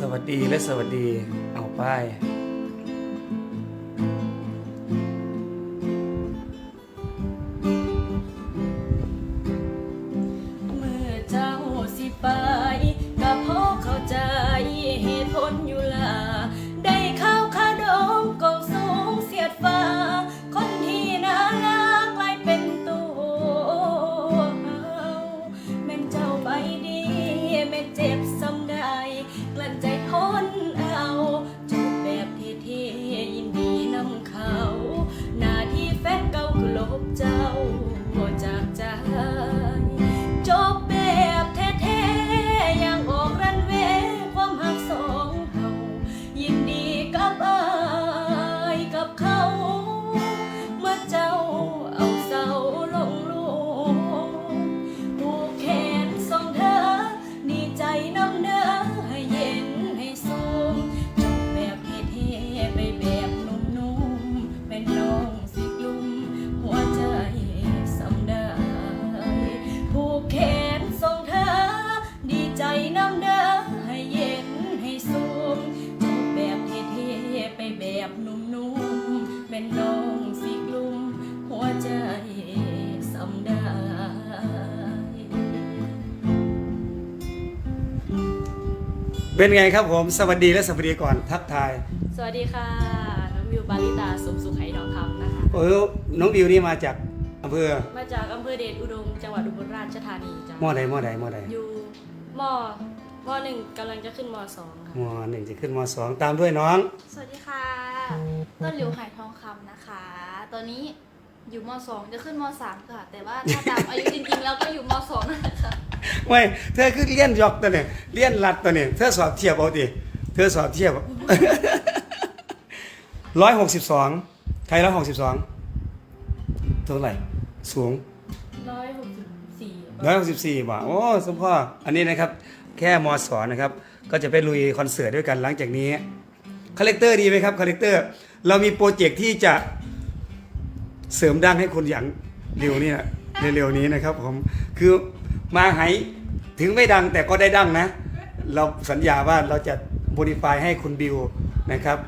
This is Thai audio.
สวัสดีและสวัสดีเอาไป ดี เป็นไงครับผม สวัสดีและสวัสดีก่อนทักทายสวัสดีค่ะ น้องวิวบาลิตาสมสุขไหทองคำนะคะ เออน้องบิวนี่มาจากอำเภอมาจากอำเภอเดชอุดม จังหวัดอุบลราชธานีจ้ะมอใดมอใดมอใดอยู่มมหนึ่งกำลังจะขึ้นมสองค่ะมอหนึ่งจะขึ้นมสองตามด้วยน้อง สวัสดีค่ะ ต้นหลิวไหทองคำนะคะ ตอนนี้อยู่ม .2 จะขึ้นม .3 ค่ะ แต่ว่าถ้าตามอายุจริงๆ แล้วก็อยู่ม .2 นั่นแหละค่ะ ไม่เธอคือเลี้ยนยอกตัวเนี่ยเลี้ยนลัดตัวเนี่ยเธอสอบเทียบเอาดิเธอสอบเทียบร้อยหกสิบสองไทยร้อยหกสิบสองเท่าไหร่สูงร้อยหกสิบสี่ร้อยหกสิบสี่บาทโอ้สมพ่ออันนี้นะครับ แค่มสอนนะครับ ก็จะไปลุยคอนเสิร์ตด้วยกันหลังจากนี้คาแรคเตอร์ดีไหมครับคาแรคเตอร์ เรามีโปรเจกต์ที่จะเสริมดังให้คนอย่างเร็วนี่นะเร็วๆนี้นะครับผมคือ มาไหถึงไม่ดังแต่ก็ได้ดังนะ เราสัญญาว่าเราจะโ o ดิฟายให้คุณบิวนะครับ